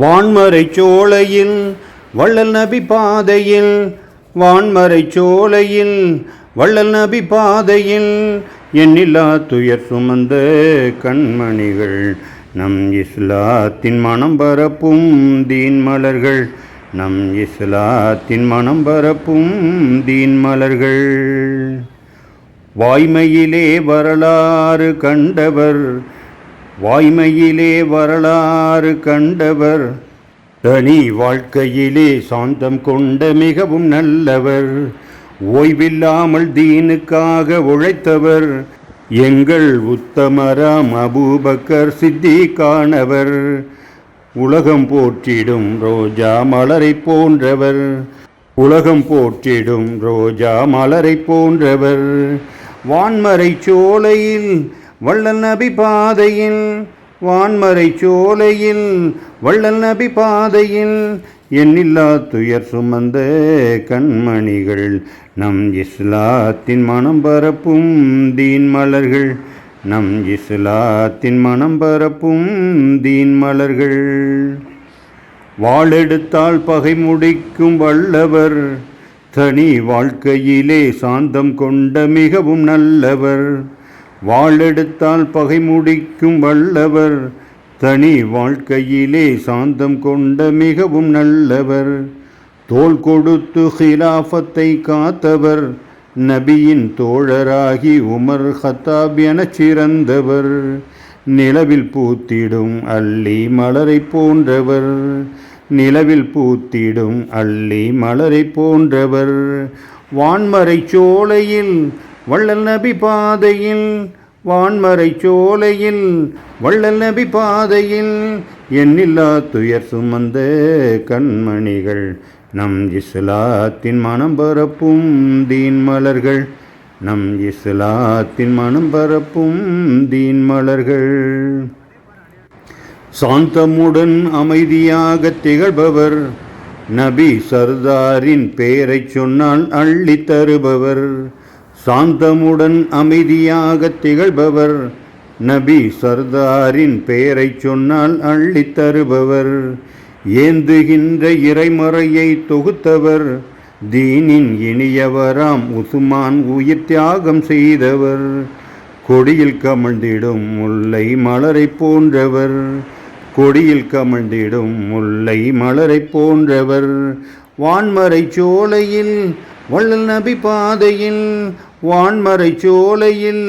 வான்மறை சோலையில் வள்ளல் நபி பாதையில் வான்மறை சோலையில் வள்ளல் நபி பாதையில் எண்ணில்லா துயர் சுமந்த கண்மணிகள் நம் இஸ்லாத்தின் மனம் பரப்பும் தீன் மலர்கள் நம் இஸ்லாத்தின் மனம் பரப்பும் தீன் மலர்கள். வாய்மையிலே வரலாறு கண்டவர் வாய்மையிலே வரலாறு கண்டவர். தனி வாழ்க்கையிலே சாந்தம் கொண்ட மிகவும் நல்லவர். ஓய்வில்லாமல் தீனுக்காக உழைத்தவர். எங்கள் உத்தமராம் அபூபக்கர் சித்திகானவர் உலகம் போற்றிடும் ரோஜா மலரை போன்றவர். உலகம் போற்றிடும் ரோஜா மலரை போன்றவர். வான்மறை சோலையில் வள்ளல் நபி பாதையில் வான்மறை சோலையில் வள்ளல் நபி பாதையில் எண்ணில்லா துயர் சுமந்த கண்மணிகள் நம் இஸ்லாத்தின் மனம் பரப்பும் தீன் மலர்கள் நம் இஸ்லாத்தின் மனம் பரப்பும் தீன் மலர்கள். வாளெடுத்தால் பகை முடிக்கும் வல்லவர் தனி வாழ்க்கையிலே சாந்தம் கொண்ட மிகவும் நல்லவர். வாழெடுத்தால் பகை முடிக்கும் வல்லவர். தனி வாழ்க்கையிலே சாந்தம் கொண்ட மிகவும் நல்லவர். தோள் கொடுத்து ஹிலாஃபத்தை காத்தவர். நபியின் தோழராகி உமர் ஹத்தாப் எனச் சிறந்தவர். நிலவில் பூத்திடும் அள்ளி மலரை போன்றவர். நிலவில் பூத்திடும் அள்ளி மலரை போன்றவர். வான்மறை சோலையில் வள்ளல் நபி பாதையில் வான்மறை சோலையில் வள்ளல் நபி பாதையில் எண்ணில்லா துயர் சுமந்த கண்மணிகள் நம் இஸ்லாத்தின் மனம் பரப்பும் தீன் மலர்கள் நம் இஸ்லாத்தின் மனம் பரப்பும் தீன் மலர்கள். சாந்தமுடன் அமைதியாக திகழ்பவர் நபி சர்தாரின் பெயரைச் சொன்னால் அள்ளி தருபவர். சாந்தமுடன் அமைதியாக திகழ்பவர். நபி சர்தாரின் பெயரைச் சொன்னால் அள்ளித்தருபவர் ஏந்துகின்ற இறைமறையை தொகுத்தவர். தீனின் இனியவராம் உசுமான் உயிர் தியாகம் செய்தவர். கொடியில் கமழ்ந்திடும் முல்லை மலரை போன்றவர். கொடியில் கமழ்ந்திடும் முல்லை மலரை போன்றவர். வான்மறை சோலையில் வள்ளல் நபி பாதையில் வான்மறை சோலையில்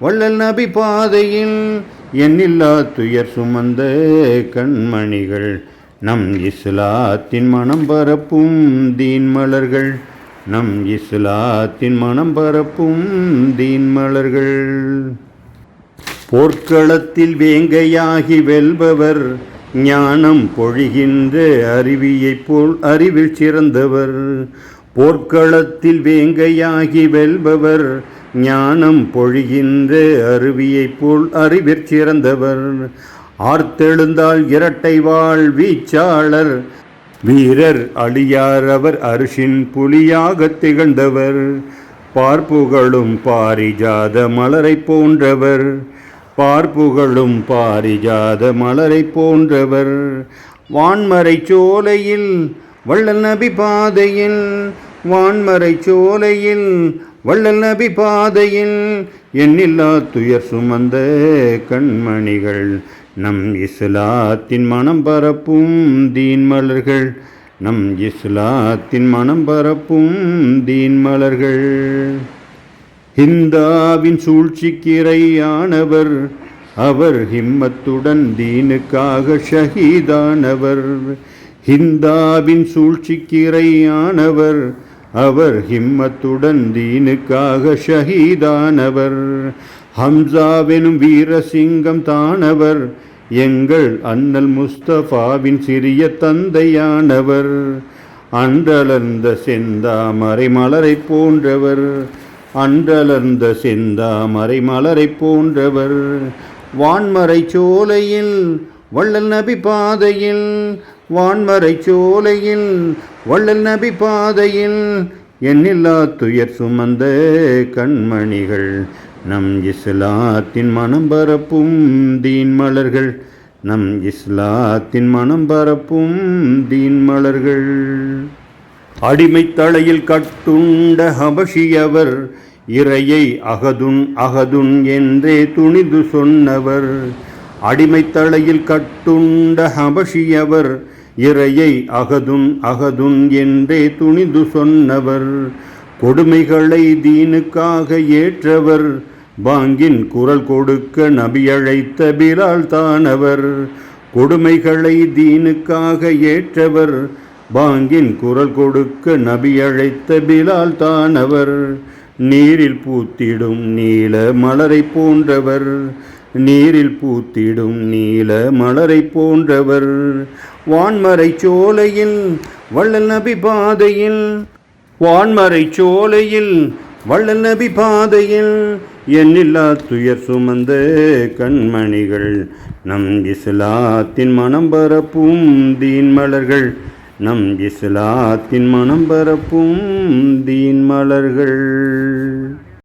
வள்ளல் நபி பாதையில் எண்ணில்லா துயர் சுமந்த கண்மணிகள் நம் இஸ்லாத்தின் மனம் பரப்பும் தீன்மலர்கள் நம் இஸ்லாத்தின் மனம் பரப்பும் தீன்மலர்கள் போர்க்களத்தில் வேங்கையாகி வெல்பவர் ஞானம் பொழிகின்ற அருவியைப் போல் அறிவில் சிறந்தவர். போர்க்களத்தில் வேங்கையாகி வெல்பவர் ஞானம் பொழிகின்ற அருவியைப் போல் அறிவிற் சிறந்தவர். ஆர்த்தெழுந்தால் இரட்டை வாழ் வீச்சாளர் வீரர் அழியார் அவர் அரிசின் புலியாக திகழ்ந்தவர். பார்ப்புகளும் பாரிஜாத மலரை போன்றவர். பார்ப்புகளும் பாரிஜாத மலரை போன்றவர். வான்மறை சோலையில் வள்ளல் நபி பாதையில் வான்மறை சோலையில் வள்ளல் நபி பாதையில் எண்ணில்லா துயர் சுமந்த கண்மணிகள் நம் இஸ்லாத்தின் மனம் பரப்பும் தீன் மலர்கள் நம் இஸ்லாத்தின் மனம் பரப்பும் தீன் மலர்கள். ஹிந்தாவின் சூழ்ச்சிக்கிரையானவர் அவர் ஹிம்மத்துடன் தீனுக்காக ஷஹீதானவர். ஹிந்தாவின் சூழ்ச்சிக்கிரையானவர் அவர் ஹிம்மத்துடன் தீனுக்காக ஷஹீதானவர். ஹம்சாவெனும் வீரசிங்கம் தானவர் எங்கள் அண்ணல் முஸ்தபாவின் சிறிய தந்தையானவர். அன்றலர்ந்த செந்தாமரை மலரை போன்றவர் அன்றலர்ந்த செந்தாமரை மலரை போன்றவர். வான்மறை சோலையில் வள்ளல் நபி பாதையில் வான்மறை சோலையில் வள்ளல் நபி பாதையில் எண்ணில்லா துயர் சுமந்த கண்மணிகள். நம் இஸ்லாத்தின் மனம் பரப்பும் தீன் மலர்கள். நம் இஸ்லாத்தின் மனம் பரப்பும் தீன் மலர்கள். அடிமை தலையில் கட்டுண்ட ஹபஷியவர் இறையை அகதுன் அகதுன் என்றே துணிது சொன்னவர். அடிமை தலையில் கட்டுண்ட ஹபஷியவர் இறையை அகதுன் அகதுன் என்றே துணிது சொன்னவர். கொடுமைகளை தீனுக்காக ஏற்றவர். பாங்கின் குரல் கொடுக்க நபியழைத்த பிலால் தானவர். கொடுமைகளை தீனுக்காக ஏற்றவர். பாங்கின் குரல் கொடுக்க நபியழைத்த பிலால் தானவர். நீரில் பூத்திடும் நீல மலரை போன்றவர். நீரில் பூத்திடும் நீல மலரை போன்றவர் வான்மறை சோலையில் வள்ளல் நபி பாதையில் வான்மறை சோலையில் வள்ளல் நபி பாதையில் எண்ணில்லா துயர் சுமந்த கண்மணிகள் நம் இஸ்லாத்தின் மனம் பரப்பும் தீன் மலர்கள் நம் இஸ்லாத்தின் மனம் பரப்பும் தீன் மலர்கள்.